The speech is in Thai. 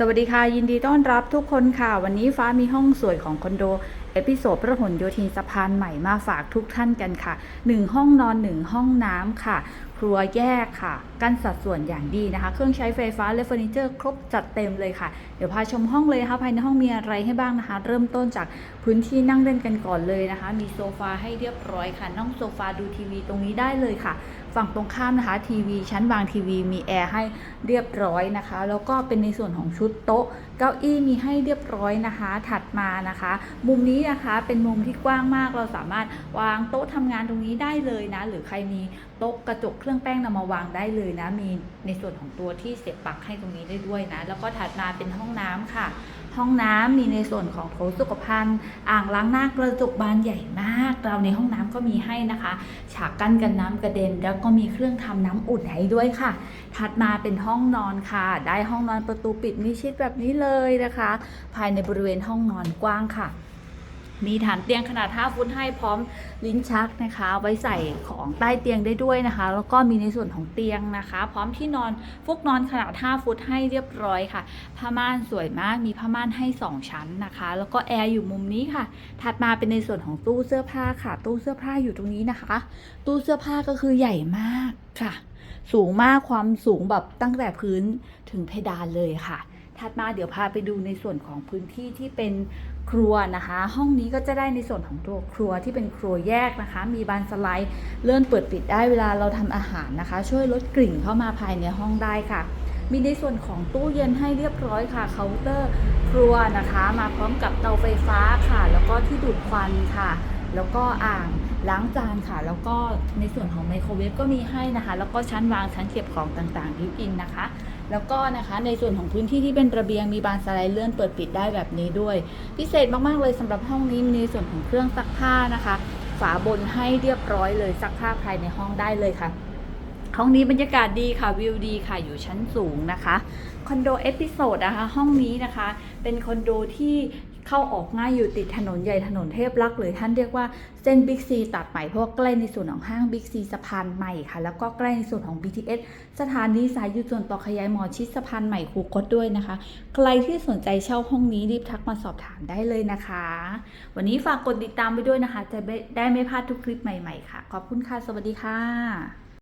สวัสดีค่ะ ยินดีต้อนรับทุกคนค่ะ วันนี้ฟ้ามีห้องสวยของคอนโด เอพิโซดพระหลโยธินสะพานใหม่มาฝากทุกท่านกันค่ะ 1 ห้องนอน 1 ห้องน้ำค่ะ ครัวแยกค่ะ กันสัดส่วนอย่างดีนะคะ เครื่องใช้ไฟฟ้าและเฟอร์นิเจอร์ครบจัดเต็มเลยค่ะ เดี๋ยวพาชมห้องเลยนะคะภายในห้องมีอะไรให้บ้างนะคะ เริ่มต้นจากพื้นที่นั่งเล่นกันก่อนเลยนะคะ มีโซฟาให้เรียบร้อยค่ะ นั่งโซฟาดูทีวีตรงนี้ได้เลยค่ะฝั่งตรงข้ามนะคะทีวีชั้นวางทีวีมีแอร์ให้เรียบร้อยนะคะ แล้วก็เป็นในส่วนของชุดโต๊ะ เก้าอี้มีให้เรียบร้อยนะคะ ถัดมานะคะ มุมนี้นะคะ เป็นมุมที่กว้างมากเราสามารถวางโต๊ะทำงานตรงนี้ได้เลยนะ หรือใครมีโต๊ะกระจกเครื่องแป้งนำมาวางได้เลยนะ มีในส่วนของตัวที่เสียบปลั๊กให้ตรงนี้ได้ด้วยนะ แล้วก็ถัดมาเป็นห้องน้ำค่ะ ห้องน้ำมีในส่วนของโถสุขภัณฑ์ อ่างล้างหน้ากระจกบานใหญ่มากเราในห้องน้ำก็มีให้นะคะ ฉากกั้นกันน้ำกระเด็น แล้วก็มีเครื่องทำน้ำอุ่นให้ด้วยค่ะ ถัดมาเป็นห้องนอนค่ะ ได้ห้องนอนประตูปิดมิชิดแบบนี้เลยนะคะ ภายในบริเวณห้องนอนกว้างค่ะ มีฐานเตียงขนาด 5 ฟุตให้พร้อมลิ้นชักนะคะ ไว้ใส่ของใต้เตียงได้ด้วยนะคะ แล้วก็มีในส่วนของเตียงนะคะ พร้อมที่นอนฟุกนอนขนาด 5 ฟุตให้เรียบร้อยค่ะผ้าม่านสวยมากมีผ้าม่านให้ 2 ชั้นนะคะ แล้วก็แอร์อยู่มุมนี้ค่ะ ถัดมาเป็นในส่วนของตู้เสื้อผ้าค่ะ ตู้เสื้อผ้าอยู่ตรงนี้นะคะ ตู้เสื้อผ้าก็คือใหญ่มากค่ะ สูงมากความสูงแบบตั้งแต่พื้นถึงเพดานเลยค่ะ ถัดมาเดี๋ยวพาไปดูในส่วนของพื้นที่ที่เป็นครัวนะคะ ห้องนี้ก็จะได้ในส่วนของตัวครัวที่เป็นครัวแยกนะคะ มีบานสไลด์เลื่อนเปิดปิดได้เวลาเราทำอาหารนะคะ ช่วยลดกลิ่นเข้ามาภายในห้องได้ค่ะ มีในส่วนของตู้เย็นให้เรียบร้อยค่ะเคาน์เตอร์ครัวนะคะ มาพร้อมกับเตาไฟฟ้าค่ะ แล้วก็ที่ดูดควันค่ะ แล้วก็อ่างล้างจานค่ะ แล้วก็ในส่วนของไมโครเวฟก็มีให้นะคะ แล้วก็ชั้นวางชั้นเก็บของต่างๆดิวอินนะคะ แล้วก็นะคะในส่วนของพื้นที่ที่เป็นระเบียงมีบานสไลด์เลื่อนเปิดปิดได้แบบนี้ด้วย พิเศษมากๆเลยสำหรับห้องนี้ในส่วนของเครื่องซักผ้านะคะ ฝาบนให้เรียบร้อยเลยซักผ้าภายในห้องได้เลยค่ะห้องนี้บรรยากาศดีค่ะวิวดีค่ะอยู่ชั้นสูงนะคะคอนโดเอพิโซดนะคะห้องนี้นะคะ เป็นคอนโดที่ เข้าออกง่ายอยู่ติดถนนใหญ่ถนนเทพรักษ์หรือท่านเรียกว่าเส้นบิ๊กซีตัดใหม่เพราะว่าใกล้ในส่วนของห้างบิ๊กซีสะพานใหม่ค่ะ แล้วก็ใกล้ในส่วนของ BTS สถานีสายยูส่วนต่อขยายหมอชิดสะพานใหม่คูคตด้วยนะคะ ใครที่สนใจเช่าห้องนี้รีบทักมาสอบถามได้เลยนะคะ วันนี้ฝากกดติดตามไปด้วยนะคะ จะได้ไม่พลาดทุกคลิปใหม่ๆค่ะ ขอบคุณค่ะ สวัสดีค่ะ